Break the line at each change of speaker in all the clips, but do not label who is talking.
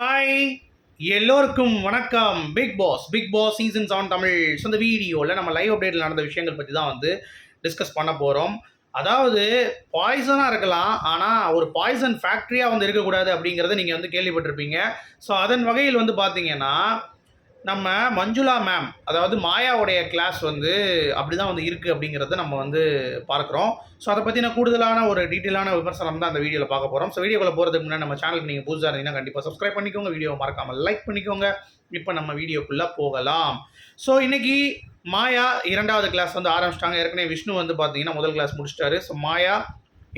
Hi எல்லோருக்கும் வணக்கம். Bigg Boss Bigg Boss seasons on Tamil. So இந்த வீடியோவில் நம்ம லைவ் அப்டேட்டில் நடந்த விஷயங்கள் பற்றி தான் வந்து டிஸ்கஸ் பண்ண போகிறோம் அதாவது பாய்சனாக இருக்கலாம் ஆனால் ஒரு பாய்சன் ஃபேக்ட்ரியாக வந்து இருக்கக்கூடாது அப்படிங்கிறத நீங்கள் வந்து கேள்விப்பட்டிருப்பீங்க. ஸோ அதன் வகையில் வந்து பார்த்தீங்கன்னா நம்ம மஞ்சுளா மேம் அதாவது மாயாவுடைய கிளாஸ் வந்து அப்படி தான் வந்து இருக்குது அப்படிங்கிறத நம்ம வந்து பார்க்குறோம். ஸோ அதை பற்றின கூடுதலான ஒரு டீட்டெயிலான விமர்சனம் தான் அந்த வீடியோவில் பார்க்க போகிறோம் ஸோ வீடியோக்குள்ள போகிறதுக்கு முன்னாடி நம்ம சேனலுக்கு நீங்கள் புதுசாக இருந்தீங்கன்னா கண்டிப்பாக சப்ஸ்கிரைப் பண்ணிக்கோங்க. வீடியோ மறக்காமல் லைக் பண்ணிக்கோங்க. இப்போ நம்ம வீடியோக்குள்ளே போகலாம். ஸோ இன்றைக்கி மாயா இரண்டாவது கிளாஸ் வந்து ஆரம்பிச்சிட்டாங்க. ஏற்கனவே விஷ்ணு வந்து பார்த்தீங்கன்னா முதல் கிளாஸ் முடிச்சிட்டாரு. ஸோ மாயா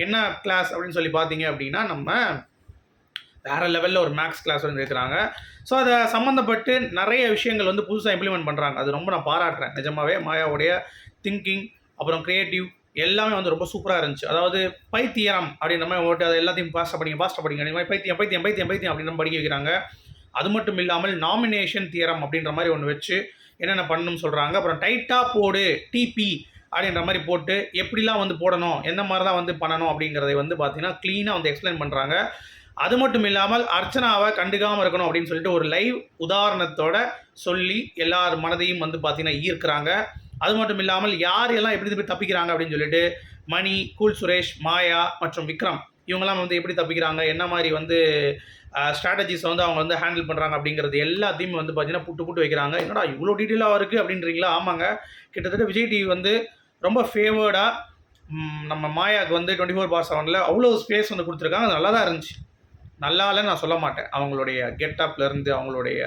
என்ன கிளாஸ் அப்படின்னு சொல்லி பார்த்தீங்க அப்படின்னா நம்ம வேற லெவலில் ஒரு மேக்ஸ் கிளாஸ் வந்து இருக்கிறாங்க ஸோ அதை சம்மந்தப்பட்டு நிறைய விஷயங்கள் வந்து புதுசாக இம்ப்ளிமெண்ட் பண்ணுறாங்க அது ரொம்ப நான் பாராட்டுறேன். நிஜமாவே மாயாவுடைய திங்கிங் அப்புறம் க்ரியேட்டிவ் எல்லாமே வந்து ரொம்ப சூப்பராக இருந்துச்சு. அதாவது பைத்தியம் அப்படின்ற மாதிரி ஓட்டு அதை எல்லாத்தையும் பாஸ்ட்டாக படிங்க பாஸ்ட்டாக படிங்க. அந்த மாதிரி பைத்தியம் பைத்தியம் பைத்தியம் பைத்தியம் அப்படின்ற படிக்க வைக்கிறாங்க. அது மட்டும் இல்லாமல் நாமினேஷன் தியரம் அப்படின்ற மாதிரி ஒன்று வச்சு என்னென்ன பண்ணணும்னு சொல்கிறாங்க அப்புறம் டைட்டாக போடு டிபி அப்படின்ற மாதிரி போட்டு எப்படிலாம் வந்து போடணும் எந்த மாதிரி தான் வந்து பண்ணணும் அப்படிங்கிறதை வந்து பார்த்திங்கன்னா க்ளீனாக வந்து எக்ஸ்பிளைன் பண்ணுறாங்க அது மட்டும் இல்லாமல் அர்ச்சனாவை கண்டுக்காமல் இருக்கணும் அப்படின்னு சொல்லிட்டு ஒரு லைவ் உதாரணத்தோட சொல்லி எல்லார் மனதையும் வந்து பார்த்தீங்கன்னா ஈர்க்கிறாங்க. அது மட்டும் இல்லாமல் யார் எல்லாம் எப்படி எப்படி தப்பிக்கிறாங்க அப்படின்னு சொல்லிட்டு மணி கூல் சுரேஷ் மாயா மற்றும் விக்ரம் இவங்கெல்லாம் வந்து எப்படி தப்பிக்கிறாங்க? என்ன மாதிரி வந்து ஸ்ட்ராட்டஜிஸை வந்து அவங்க வந்து ஹேண்டில் பண்ணுறாங்க அப்படிங்கிறது எல்லாத்தையுமே வந்து பார்த்தீங்கன்னா புட்டு புட்டு வைக்கிறாங்க. என்னடா இவ்வளோ டீட்டெயிலாக இருக்குது அப்படின்றீங்களா? ஆமாங்க. கிட்டத்தட்ட விஜய் டிவி வந்து ரொம்ப ஃபேவர்டாக நம்ம மாயாவுக்கு வந்து டுவெண்ட்டி ஃபோர் பார் செவனில் அவ்வளோ ஸ்பேஸ் வந்து கொடுத்துருக்காங்க. அது நல்லா தான் இருந்துச்சு. நல்லாலன்னு நான் சொல்ல மாட்டேன். அவங்களுடைய கெட்டப்லேருந்து அவங்களுடைய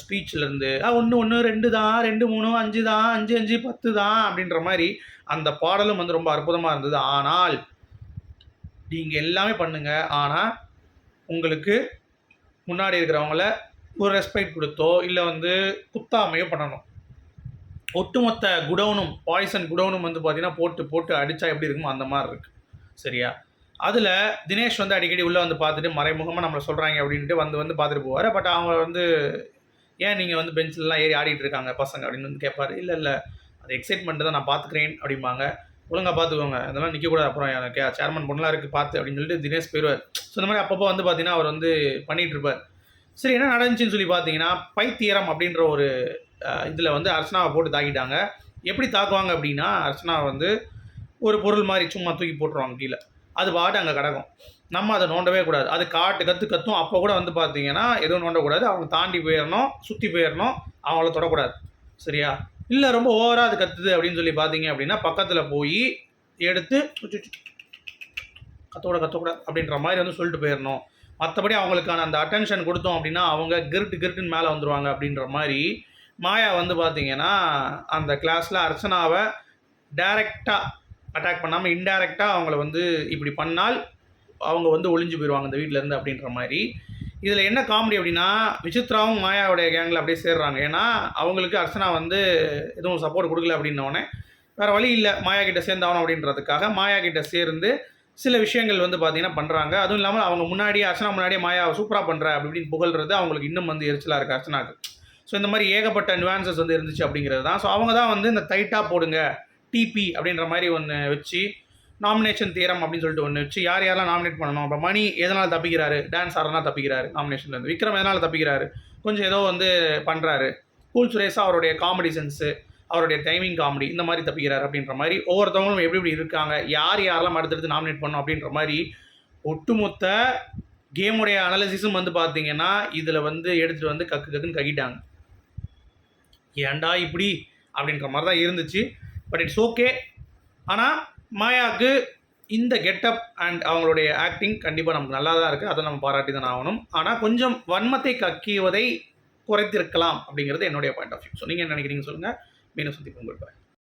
ஸ்பீச்லேருந்து ஒன்று ஒன்று ரெண்டு தான் ரெண்டு மூணு அஞ்சு தான் அஞ்சு அஞ்சு பத்து தான் அப்படின்ற மாதிரி அந்த பாடலும் வந்து ரொம்ப அற்புதமாக இருந்தது. ஆனால் நீங்கள் எல்லாமே பண்ணுங்கள் ஆனால் உங்களுக்கு முன்னாடி இருக்கிறவங்கள ஒரு ரெஸ்பெக்ட் கொடுத்தோ இல்லை வந்து குத்தாமையோ பண்ணணும். ஒட்டுமொத்த குடவுனும் பாய்சன் குடவுனும் வந்து பார்த்திங்கன்னா போட்டு போட்டு அடித்தா எப்படி இருக்குமோ அந்த மாதிரி இருக்குது சரியா? அதில் தினேஷ் வந்து அடிக்கடி உள்ளே வந்து பார்த்துட்டு மறைமுகமாக நம்மளை சொல்கிறாங்க அப்படின்ட்டு வந்து வந்து பார்த்துட்டு போவார். பட் அவங்க வந்து ஏன் நீங்கள் வந்து பெஞ்சிலலாம் ஏறி ஆடிட்டு இருக்காங்க பசங்க? அப்படின்னு வந்து கேட்பாரு இல்லை இல்லை. அது எக்ஸைட்மெண்ட் தான் நான் பார்த்துக்கிறேன் அப்படிம்பாங்க. ஒழுங்காக பார்த்துக்கோங்க. அதெல்லாம் நிற்கக்கூடாது அப்புறம் எனக்கு சேர்மன் பொண்ணெலாம் இருக்குது பார்த்து அப்படின்னு சொல்லிட்டு தினேஷ் போயிடுவார் ஸோ இந்த மாதிரி அப்பப்போ வந்து பார்த்தீங்கன்னா அவர் வந்து பண்ணிகிட்டு இருப்பார். சரி என்ன நடந்துச்சுன்னு சொல்லி பார்த்தீங்கன்னா பைத்தியரம் அப்படின்ற ஒரு இதில் வந்து அர்ச்சனாவை போட்டு தாக்கிட்டாங்க. எப்படி தாக்குவாங்க அப்படின்னா அர்ச்சனா வந்து ஒரு பொருள் மாதிரி சும்மா தூக்கி போட்டுருவாங்க கீழே. அது பாட்டு அங்கே கிடக்கும். நம்ம அதை நோண்டவே கூடாது. அது காட்டு கற்று கத்தும். அப்போ கூட வந்து பார்த்தீங்கன்னா எதுவும் நோண்டக்கூடாது. அவங்க தாண்டி போயிடணும் சுற்றி போயிடணும் அவங்கள தொடக்கூடாது. சரியா? இல்லை ரொம்ப ஓவராக அது கத்துது அப்படின்னு சொல்லி பார்த்தீங்க அப்படின்னா பக்கத்தில் போய் எடுத்து கத்தக்கூட கத்தக்கூடாது அப்படின்ற மாதிரி வந்து சொல்லிட்டு போயிடணும் மற்றபடி அவங்களுக்கான அந்த அட்டென்ஷன் கொடுத்தோம் அப்படின்னா அவங்க கிருட்டு கிருட்டுன்னு மேலே வந்துடுவாங்க அப்படின்ற மாதிரி மாயா வந்து பார்த்தீங்கன்னா அந்த கிளாஸில் அர்ச்சனாவை டைரெக்டாக அட்டாக் பண்ணாமல் இன்டைரக்டாக அவங்கள வந்து இப்படி பண்ணால் அவங்க வந்து ஒளிஞ்சு போயிடுவாங்க இந்த வீட்டிலேருந்து அப்படின்ற மாதிரி. இதில் என்ன காமெடி அப்படின்னா விசித்ராவும் மாயாவுடைய கேங்கில் அப்படியே சேர்றாங்க. ஏன்னா அவங்களுக்கு அர்ச்சனா வந்து எதுவும் சப்போர்ட் கொடுக்கல அப்படின்னோடனே வேறு வழி இல்லை. மாயா கிட்ட சேர்ந்தாகணும் அப்படின்றதுக்காக மாயா கிட்ட சேர்ந்து சில விஷயங்கள் வந்து பார்த்திங்கன்னா பண்ணுறாங்க அதுவும் இல்லாமல் அவங்க முன்னாடியே அர்ச்சனா முன்னாடியே மாயா சூப்பராக பண்ணுற அப்படி இப்படின்னு புகழ்றது அவங்களுக்கு இன்னும் வந்து எரிச்சலாக இருக்குது அர்ச்சனாக்கு. ஸோ இந்த மாதிரி ஏகப்பட்ட நியூவான்சஸ் வந்து இருந்துச்சு அப்படிங்கிறது தான். ஸோ அவங்க தான் வந்து இந்த டைட்டாக போடுங்க டிபி அப்படின்ற மாதிரி ஒன்று வச்சு நாமினேஷன் தீரம் அப்படின்னு சொல்லிட்டு ஒன்று வச்சு யார் யாரெல்லாம் நாமினேட் பண்ணணும்? அப்போ மணி எதனால் தப்பிக்கிறாரு? டான்ஸ் ஆடுறனா தப்பிக்கிறாரு நாமினேஷன்லேருந்து விக்ரம் எதனால் தப்பிக்கிறாரு? கொஞ்சம் ஏதோ வந்து பண்ணுறாரு கூல் சுரேஷாக அவருடைய காமெடி சென்ஸு அவருடைய டைமிங் காமெடி இந்த மாதிரி தப்பிக்கிறார் அப்படின்ற மாதிரி ஒவ்வொருத்தவங்களும் எப்படி எப்படி இருக்காங்க யார் யாரெல்லாம் அடுத்தடுத்து நாமினேட் பண்ணும் அப்படின்ற மாதிரி ஒட்டுமொத்த கேமுடைய அனாலிசிஸும் வந்து பார்த்தீங்கன்னா இதில் வந்து எடுத்துகிட்டு வந்து கக்கு கக்குன்னு கக்கிட்டாங்க. ஏன்டா இப்படி? அப்படின்ற மாதிரி தான் இருந்துச்சு. பட் இட்ஸ் ஓகே ஆனால் மாயாவுக்கு இந்த கெட்டப் அண்ட் அவங்களுடைய ஆக்டிங் கண்டிப்பாக நமக்கு நல்லா தான் இருக்குது அதை நம்ம பாராட்டி தான் ஆகணும். ஆனால் கொஞ்சம் வன்மத்தை கக்கியவதை குறைத்திருக்கலாம் அப்படிங்கிறது என்னுடைய பாயிண்ட் ஆஃப் வியூ ஸோ நீங்கள் என்ன நினைக்கிறீங்க சொல்லுங்கள் மீண்டும் சந்திப்போம். பாய்